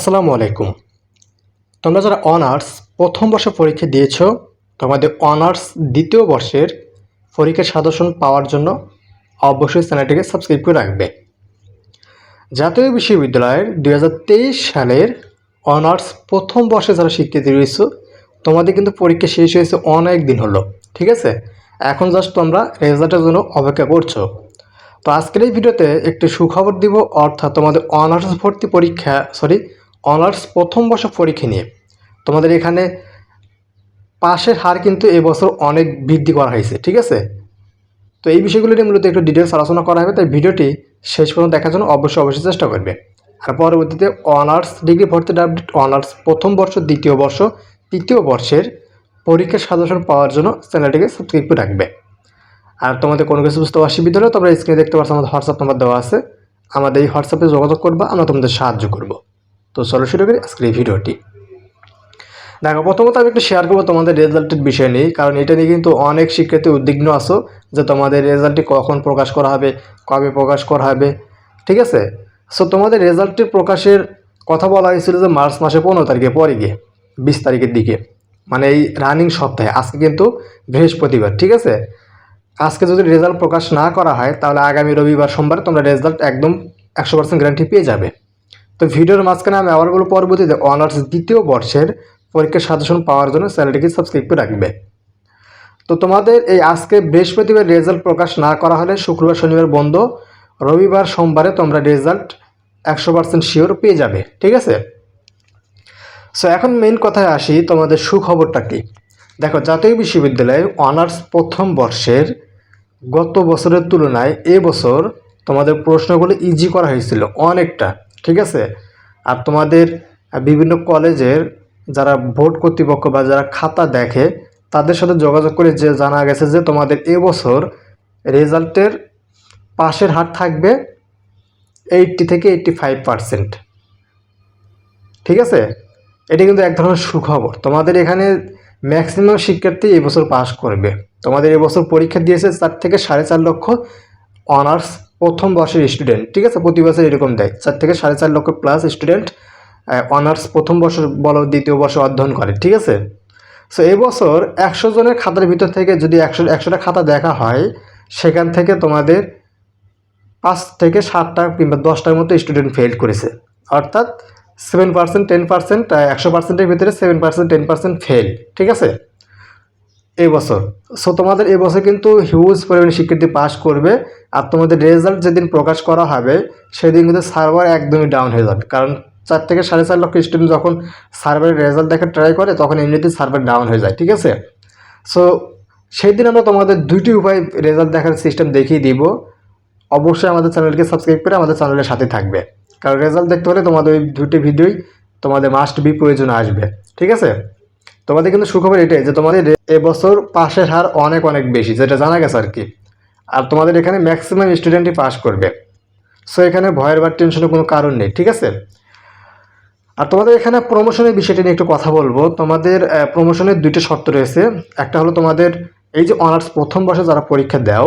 আসসালামু আলাইকুম। তোমরা যারা অনার্স প্রথম বর্ষে পরীক্ষা দিয়েছ, তোমাদের অনার্স দ্বিতীয় বর্ষের পরীক্ষার সাজেশন পাওয়ার জন্য অবশ্যই চ্যানেলটিকে সাবস্ক্রাইব করে রাখবে। জাতীয় বিশ্ববিদ্যালয়ের দু হাজার তেইশ সালের অনার্স প্রথম বর্ষে যারা স্বীকৃতি রয়েছে, তোমাদের কিন্তু পরীক্ষা শেষ হয়েছে অনেক দিন হলো, ঠিক আছে? এখন জাস্ট তোমরা রেজাল্টের জন্য অপেক্ষা করছ। তো আজকের এই ভিডিওতে একটি সুখবর দিব, অর্থাৎ তোমাদের অনার্স ভর্তি পরীক্ষা সরি অনার্স প্রথম বর্ষ পরীক্ষা নিয়ে। তোমাদের এখানে পাশের হার কিন্তু এবছর অনেক বৃদ্ধি করা হয়েছে, ঠিক আছে? তো এই বিষয়গুলো নিয়ে মূলত একটু ডিটেলস আলোচনা করা হবে, তাই ভিডিওটি শেষ পর্যন্ত দেখার জন্য অবশ্যই অবশ্যই চেষ্টা করবে। আর পরবর্তীতে অনার্স ডিগ্রি ভর্তির আপডেট অনার্স প্রথম বর্ষ, দ্বিতীয় বর্ষ, তৃতীয় বর্ষের পরীক্ষার সাজেশন পাওয়ার জন্য চ্যানেলটিকে সাবস্ক্রাইব করে রাখবে। আর তোমাদের কোনো কিছু বুঝতে অসুবিধা হলে তোমরা স্ক্রিনে দেখতে পাচ্ছ আমাদের হোয়াটসঅ্যাপ নাম্বার দেওয়া আছে। আমাদের এই হোয়াটসঅ্যাপে যোগাযোগ করবা, আমরা তোমাদের সাহায্য করব। তো চলো শুরু করি আজকের এই ভিডিওটি। দেখো, প্রথমত আমি একটু শেয়ার করব তোমাদের রেজাল্টের বিষয় নিয়ে, কারণ এটা নিয়ে কিন্তু অনেক শিক্ষার্থী উদ্বিগ্ন আছো যে তোমাদের রেজাল্টটি কখন প্রকাশ করা হবে, কবে প্রকাশ করা হবে, ঠিক আছে? সো তোমাদের রেজাল্টটি প্রকাশের কথা বলা হয়েছিল যে মার্চ মাসে পনেরো তারিখে, পরে গিয়ে, বিশ তারিখের দিকে মানে এই রানিং সপ্তাহে, আজকে কিন্তু বৃহস্পতিবার, ঠিক আছে? আজকে যদি রেজাল্ট প্রকাশ না করা হয়, তাহলে আগামী রবিবার, সোমবার তোমরা রেজাল্ট একদম একশো পার্সেন্ট গ্যারান্টি পেয়ে যাবে। তো ভিডিওর মাঝখানে আমি আবার বলব পরবর্তীতে অনার্স দ্বিতীয় বর্ষের পরীক্ষার সাজেশন পাওয়ার জন্য চ্যানেলটিকে সাবস্ক্রাইব করে রাখবে। তো তোমাদের এই আজকে বৃহস্পতিবার রেজাল্ট প্রকাশ না করা হলে শুক্রবার, শনিবার বন্ধ, রবিবার, সোমবারে তোমরা রেজাল্ট একশো পার্সেন্ট শিওর পেয়ে যাবে, ঠিক আছে? সো এখন মেইন কথায় আসি, তোমাদের সুখবরটা কি? দেখো, জাতীয় বিশ্ববিদ্যালয়ে অনার্স প্রথম বর্ষের গত বছরের তুলনায় এবছর তোমাদের প্রশ্নগুলো ইজি করা হয়েছিল, অনেকটা। ঠিক আছে? আর তোমাদের বিভিন্ন কলেজের যারা ভোট কর্তৃপক্ষ বা যারা খাতা দেখে, তাদের সাথে যোগাযোগ করে যে জানা গেছে যে তোমাদের এবছর রেজাল্টের পাশের হার থাকবে এইটটি থেকে এইটটি ফাইভ পার্সেন্ট। ঠিক আছে? এটা কিন্তু এক ধরনের সুখবর। তোমাদের এখানে ম্যাক্সিমাম শিক্ষার্থী এবছর পাশ করবে। তোমাদের এবছর পরীক্ষা দিয়েছে চার থেকে সাড়ে চার লক্ষ অনার্স প্রথম বর্ষের স্টুডেন্ট ঠিক আছে? প্রতি বছর এরকম দেয়। চার থেকে সাড়ে চার লক্ষ প্লাস স্টুডেন্ট অনার্স প্রথম বর্ষ বলো, দ্বিতীয় বর্ষ অধ্যয়ন করে, ঠিক আছে? সো এবছর একশো জনের খাতার ভিতর থেকে যদি একশো, একশোটা খাতা দেখা হয়, সেখান থেকে তোমাদের পাঁচ থেকে সাতটা কিংবা দশটার মতো স্টুডেন্ট ফেল করেছে। অর্থাৎ সেভেন পার্সেন্ট টেন পার্সেন্ট একশো পার্সেন্টের ভিতরে seven percent ten percent fail ঠিক আছে? এই বছর। সো তোমাদের এই বছর কিন্তু হিউজ পরিমাণে শিক্ষার্থী পাস করবে আর তোমাদের রেজাল্ট যেদিন প্রকাশ করা হবে, সেদিন কিন্তু সার্ভার একদমই ডাউন হয়ে যাবে। কারণ চার থেকে সাড়ে চার লক্ষ স্টুডেন্ট যখন সার্ভারের রেজাল্ট দেখে ট্রাই করে, তখন এমনিতেই সার্ভার ডাউন হয়ে যায়, ঠিক আছে? সো সেই দিন আমরা তোমাদের দুইটি উপায় রেজাল্ট দেখার সিস্টেম দেখিয়ে দিব। অবশ্যই আমাদের চ্যানেলকে সাবস্ক্রাইব করে আমাদের চ্যানেলের সাথে থাকবে। কারণ রেজাল্ট দেখতে হলে তোমাদের ওই দুটি ভিডিওই তোমাদের মাস্ট বি প্রয়োজন আসবে, ঠিক আছে? তোমাদের কিন্তু সুখবর এটাই যে তোমাদের এবছর পাশের হার অনেক অনেক বেশি, যেটা জানা গেছে আর কি। আর তোমাদের এখানে ম্যাক্সিমাম স্টুডেন্টই পাস করবে। সো এখানে ভয়ের বা টেনশনের কোনো কারণ নেই, ঠিক আছে? আর তোমাদের এখানে প্রমোশনের বিষয়টি নিয়ে একটু কথা বলব। তোমাদের প্রমোশনের দুইটা শর্ত রয়েছে। একটা হলো তোমাদের এই যে অনার্স প্রথম বর্ষে যারা পরীক্ষা দাও,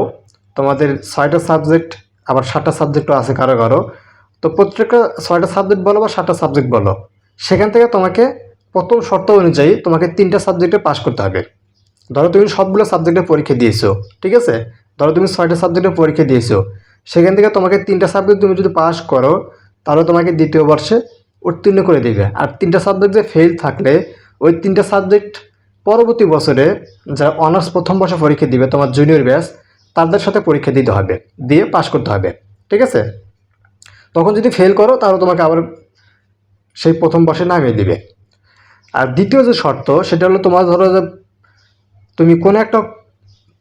তোমাদের ছয়টা সাবজেক্ট আবার সাতটা সাবজেক্টও আছে কারও কারও। তো প্রত্যেকটা ছয়টা সাবজেক্ট বলো বা সাতটা সাবজেক্ট বলো, সেখান থেকে তোমাকে প্রথম শর্ত অনুযায়ী তোমাকে তিনটা সাবজেক্টে পাস করতে হবে। ধরো তুমি সবগুলো সাবজেক্টে পরীক্ষা দিয়েছ, ঠিক আছে? ধরো তুমি ছয়টা সাবজেক্টে পরীক্ষা দিয়েছ, সেখান থেকে তোমাকে তিনটা সাবজেক্ট তুমি যদি পাস করো, তাহলে তোমাকে দ্বিতীয় বর্ষে উত্তীর্ণ করে দেবে। আর তিনটা সাবজেক্ট যে ফেল থাকলে, ওই তিনটা সাবজেক্ট পরবর্তী বছরে যারা অনার্স প্রথম বর্ষে পরীক্ষা দিবে, তোমার জুনিয়র ব্যাচ তাদের সাথে পরীক্ষা দিতে হবে, দিয়ে পাস করতে হবে, ঠিক আছে? তখন যদি ফেল করো, তাহলে তোমাকে আবার সেই প্রথম বর্ষে নামিয়ে দিবে। আর দ্বিতীয় যে শর্ত, সেটা হলো তোমার ধরো যে তুমি কোনো একটা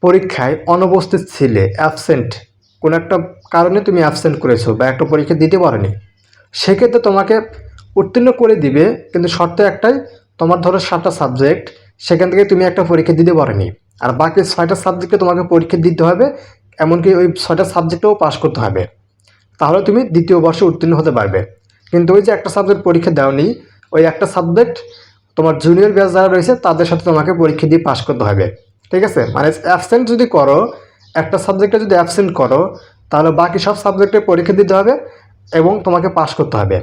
পরীক্ষায় অনুপস্থিত ছিলে অ্যাবসেন্ট কোনো একটা কারণে তুমি অ্যাবসেন্ট করেছ বা একটা পরীক্ষা দিতে পারোনি। সেক্ষেত্রে তোমাকে উত্তীর্ণ করে দিবে, কিন্তু শর্ত একটাই, তোমার ধরো সাতটা সাবজেক্ট সেখান থেকে তুমি একটা পরীক্ষা দিতে পারোনি। আর বাকি ছয়টা সাবজেক্টে তোমাকে পরীক্ষা দিতে হবে, এমনকি ওই ছয়টা সাবজেক্টেও পাশ করতে হবে। তাহলে তুমি দ্বিতীয় বর্ষে উত্তীর্ণ হতে পারবে। কিন্তু ওই যে একটা সাবজেক্ট পরীক্ষা দাওনি, ওই একটা সাবজেক্ট তোমার জুনিয়র ব্যাচ যারা রয়েছে, তাদের সাথে তোমাকে পরীক্ষা দিয়ে পাশ করতে হবে। ঠিক আছে? মানে অ্যাবসেন্ট যদি করো, একটা সাবজেক্টে যদি অ্যাবসেন্ট করো, তাহলে বাকি সব সাবজেক্টে পরীক্ষা দিতে হবে এবং তোমাকে পাশ করতে হবে।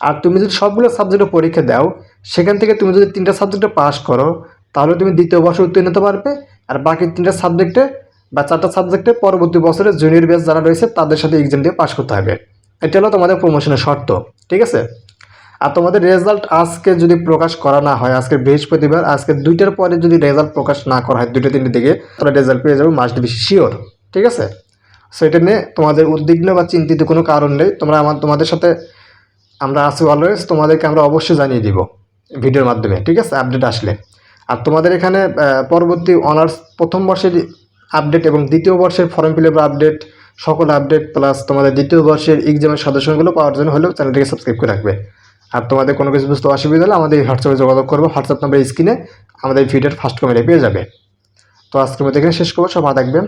আর তুমি যদি সবগুলো সাবজেক্টে পরীক্ষা দাও, সেখান থেকে তুমি যদি তিনটা সাবজেক্টে পাশ করো, তাহলে তুমি দ্বিতীয় বছর উত্তীর্ণ হতে পারবে। আর বাকি তিনটা সাবজেক্টে বা চারটা সাবজেক্টে পরবর্তী বছরে জুনিয়র ব্যাচ যারা রয়েছে, তাদের সাথে এক্সাম দিয়ে পাশ করতে হবে। এটা হলো তোমাদের প্রমোশনের শর্ত। ঠিক আছে? আর তোমাদের রেজাল্ট আজকে যদি প্রকাশ করা না হয়, আজকে বৃহস্পতিবার, আজকে দুইটার পরে যদি রেজাল্ট প্রকাশ না করা হয়, দুইটা তিনটে দিকে, তাহলে রেজাল্ট পেয়ে যাবে মাস্ট বেশি শিওর ঠিক আছে? সো এটা নিয়ে তোমাদের উদ্বিগ্ন বা চিন্তিত কোনো কারণ নেই। তোমরা আমার, তোমাদের সাথে আমরা আছি অলওয়েজ তোমাদেরকে আমরা অবশ্যই জানিয়ে দিব ভিডিওর মাধ্যমে, ঠিক আছে? আপডেট আসলে। আর তোমাদের এখানে পরবর্তী অনার্স প্রথম বর্ষের আপডেট এবং দ্বিতীয় বর্ষের ফর্ম ফিল আপডেট সকল আপডেট প্লাস তোমাদের দ্বিতীয় বর্ষের এক্সামের সদস্যগুলো পাওয়ার জন্য হলেও চ্যানেলটিকে সাবস্ক্রাইব করে রাখবে। আর তোমাদের কোনো কিছু বুঝতে অসুবিধা হলে আমাদের হোয়াটসঅ্যাপে যোগাযোগ করব। হোয়াটসঅ্যাপ নাম্বার স্ক্রিনে আমাদের ভিডিওর ফার্স্ট কমেন্টে পেয়ে যাবে। তো আজকের মধ্যে এখানে শেষ করব। সবাই থাকবে